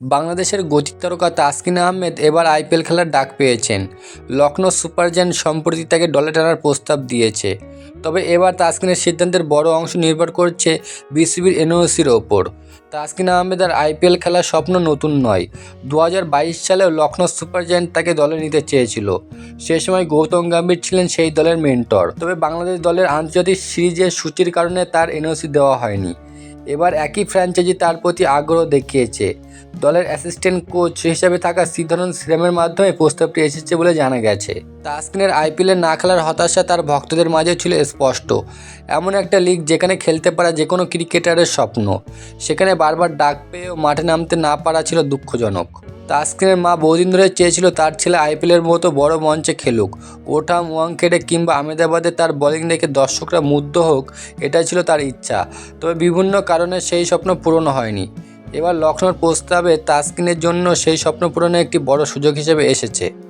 বাংলাদেশের গতিক তারকা তাসকিন আহমেদ এবার আইপিএল খেলার ডাক পেয়েছেন। লখনৌ সুপার সম্প্রতি তাকে দলে টানার প্রস্তাব দিয়েছে। তবে এবার তাসকিনের সিদ্ধান্তের বড় অংশ নির্ভর করছে বিসিবির এনওসির ওপর। তাসকিন আহমেদ আর আইপিএল খেলার স্বপ্ন নতুন নয়। দু সালেও লখনৌ সুপার জায়ান্ট তাকে দলে নিতে চেয়েছিল। সে সময় গৌতম গম্ভীর ছিলেন সেই দলের মেন্টর। তবে বাংলাদেশ দলের আন্তর্জাতিক সিরিজের সূচির কারণে তার এনওসি দেওয়া হয়নি। এবার একই ফ্র্যাঞ্চাইজি তার প্রতি আগ্রহ দেখিয়েছে। দলের অ্যাসিস্ট্যান্ট কোচ হিসেবে থাকা সিদ্ধানন্দ শ্রীরামের মাধ্যমে প্রস্তাবটি এসেছে বলে জানা গেছে। তাসকিনের আইপিএলে না খেলার হতাশা তার ভক্তদের মাঝে ছিল স্পষ্ট। এমন একটা লিগ যেখানে খেলতে পারা যে কোনো ক্রিকেটারের স্বপ্ন। সেখানে বারবার ডাক পেয়েও মাঠে নামতে না পারা ছিল দুঃখজনক। তাসকিনের মা বহুদিন চেয়েছিল তার ছেলে আইপিএলের মতো বড় মঞ্চে খেলুক। ওঠাম ওয়াংখেড়ে কিংবা আহমেদাবাদে তার বোলিং দেখে দর্শকরা মুগ্ধ হোক, এটাই ছিল তার ইচ্ছা। তবে বিভিন্ন কারণে সেই স্বপ্ন পূরণ হয়নি। এবার লখনৌর প্রস্তাবে তাসকিনের জন্য সেই স্বপ্ন পূরণে একটি বড় সুযোগ হিসেবে এসেছে।